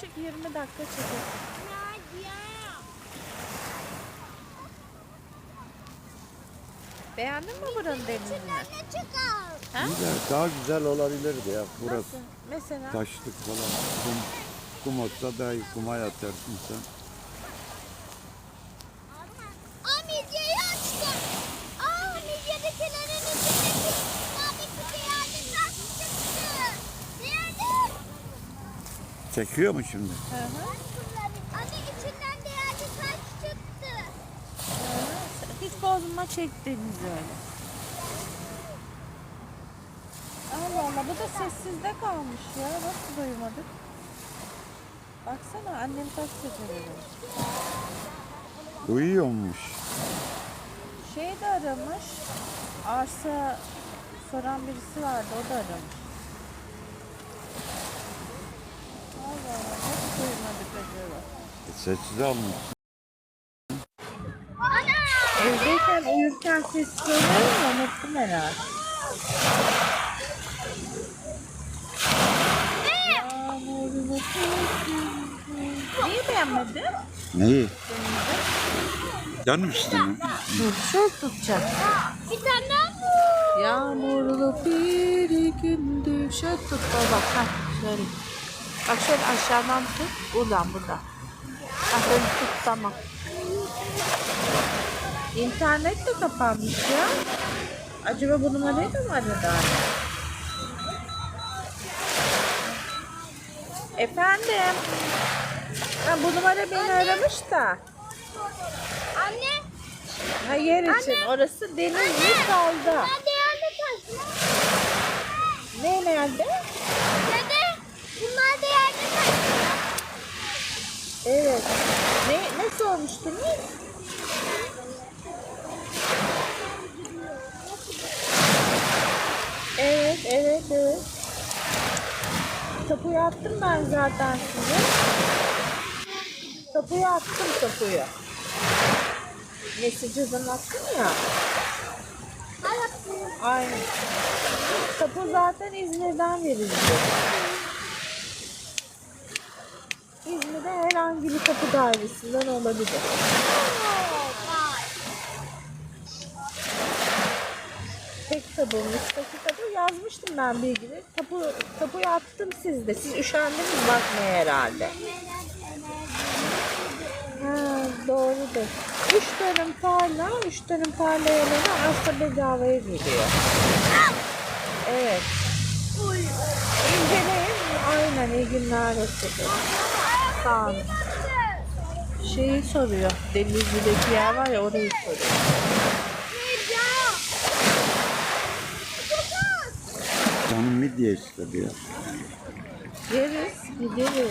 çık 20 dakika çekelim. Beğendin mi buranın denizini? Ha? Güzel, daha güzel olabilirdi ya burası. Nasıl? Mesela? Taşlık falan. Kum, kum olsa daha iyi. Kuma yatarsın sen. Aa midyeyi açtım. Aa midyedekilerin içindeki mavi kutu yerde taş çıktı. Nerede? Çekiyor mu şimdi? Hı hı. Anne içinden de yerde taş çıktı. Hiç bozma çektiğiniz öyle. Allah Allah bu da sessizde kalmış ya. Nasıl duymadık? Baksana annem sefer aramış. Uyuyormuş. Şey de aramış. Arsa soran birisi vardı o da aramış. Allah Allah nasıl duymadık acaba? Sessiz almış. Evdeyken uyurken ses söylerim unuttum herhalde. Yağmurlu Neyi beğenmedin? Neyi? İstemiyor. Dur şöyle tutacak. Bir tane daha mı? Yağmurlu bir gündü. Şöyle tut baba. Heh, şöyle. Bak şöyle aşağıdan tut. Buradan buradan. Heh, böyle tut tamam. İnternet de kapanmış ya. Acaba bu numarayı da mı aradı anne? Efendim? Ha, bu numara beni aramış da. Anne. Hayır için. Orası Denizli kaldı. Nerede yerde taş? Ne nerede? Dede. Bunlar da yerde taş. Evet. Ne, ne sormuştunuz? Evet, evet, evet. Tapuyu attım ben zaten size. Tapuyu attım tapuyu. Mesajından attım ya. Aynen. Tapu zaten İzmir'den verildi. İzmir'de herhangi bir kapı dairesinden olabilir. Tek tabu, müstakil tabu yazmıştım ben bilgileri. Tapu, tapuyu attım sizde. Siz üşendiniz bakmaya herhalde. Ha, doğrudur. Üç dönüm tarla, üç dönüm tarla yerine arsa bedavaya geliyor. Evet. İnceleyin. Aynen iyi günler olsun. Olun. Şeyi soruyor. Denizli'deki yer var ya orayı soruyor. Canım midye istedi ya. Yeriz. Gideriz.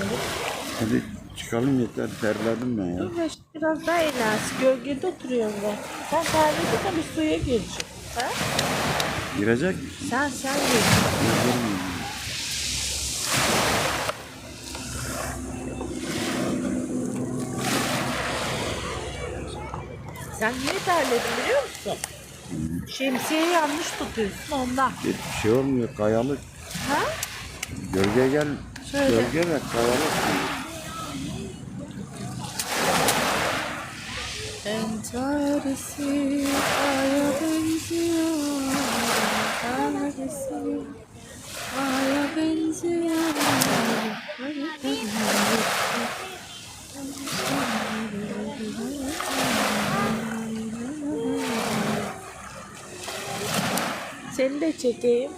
Hadi çıkalım yeter. Terledim ben ya. Dur ya, biraz daha eğlensin. Gölgede oturuyorum ben. Sen terledin bir suya gireceksin. Ha? Girecek misin? Sen sen gir. Girerim. Sen niye terledin biliyor musun? Şemsiyeyi yanlış tutuyorsun ondan. Bir şey olmuyor. Kayalık. Ha? Gölge gel. Şöyle. Gölge ve kayalık. Entaresi aya benziyor. Entaresi aya benziyor. De çekeyim.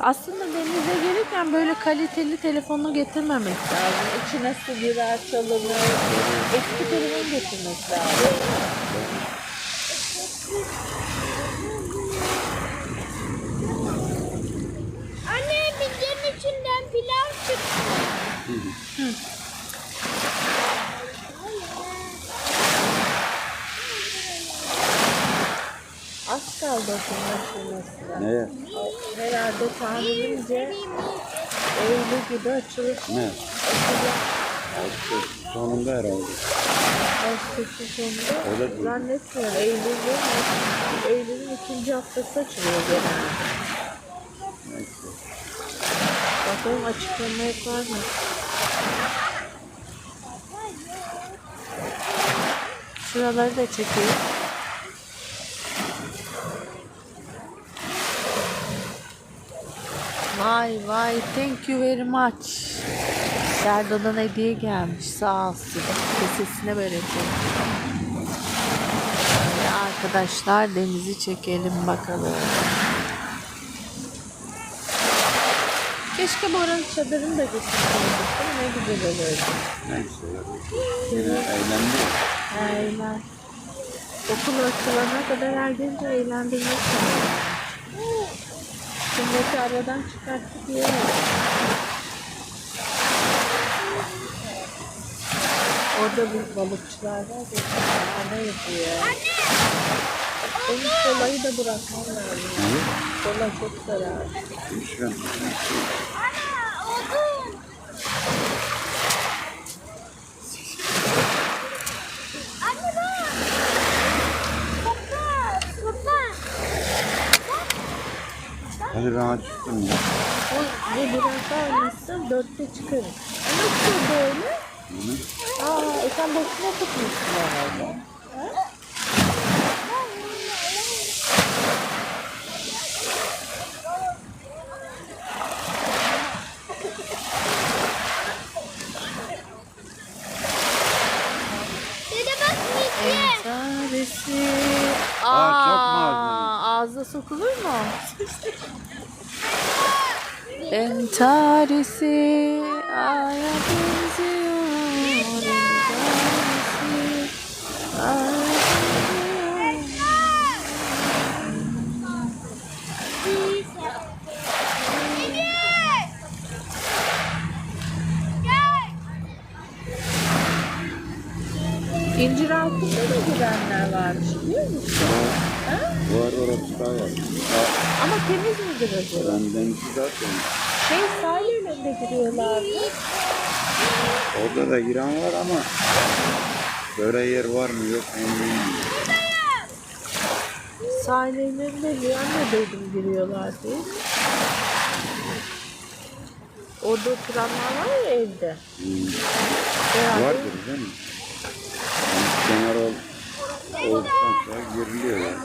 Aslında denize gelirken böyle kaliteli telefonu getirmemek lazım. İçine su girer, çalınır. Eski telefon getirmek lazım. Anne midyenin içinden pilav çıktı. Az kaldı oturmasına. Neye? Herhalde tahminimce Eylül gibi açılır. Ne? Açılır. Açtı. sonunda herhalde. Ağustos'un sonunda Öyle duydum. zannetmiyorum. Eylül'ün, Eylül'ün ikinci haftası açılıyor genelde. Neyse. Bakalım açıklama yapar mı? Şuraları da çekeyim. Vay vay thank you very much. Serdan'dan hediye gelmiş sağ olsun. Kesesine bereket. Böyle arkadaşlar denizi çekelim bakalım. Keşke Boran'ın çadırını da getirseydik. Ne güzel olurdu. Neyse. Eğlendi. Aynen. Okul açılana kadar her gün de eğlendirmek lazım. Sünneti aradan çıkarttık yiyelim. Orada bir balıkçılar var. Ne yapıyor? Benim kolayı da bırakmam lazım. Kola çok zararlı. Hadi ben acıktım ya. Bu, bu biraz daha oynasın dörtte çıkarız. Ama nasıl böyle? Hı? Aa, e sen boşuna tutmuşsun herhalde. Ha? Midye. Tanesi. Aa, çok Aa, ağza sokulur mu? En tarisi aya benziyor. En tarisi. İncir altında da girenler varmış biliyor musun? Ha? Var orası daha var. Aa, Ama temiz midir acaba? Ben denizi zaten. Şey sahil önünde giriyorlardı. Orada da giren var ama böyle yer var mı yok emin değilim. Sahil önünde girenle duydum giriyorlar diye. Orada oturanlar var ya evde. Hmm. Herhalde Vardır değil mi? Yani kenar ol, olduktan sonra giriliyor yani.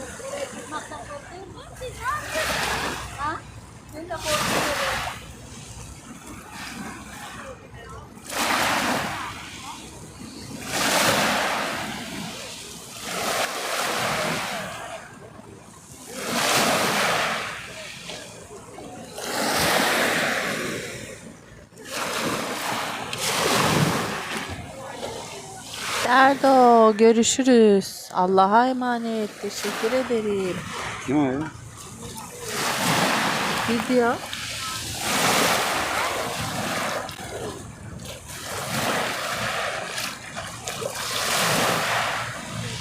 Derdo görüşürüz. Allah'a emanet. Teşekkür ederim. Kim o ya? Video.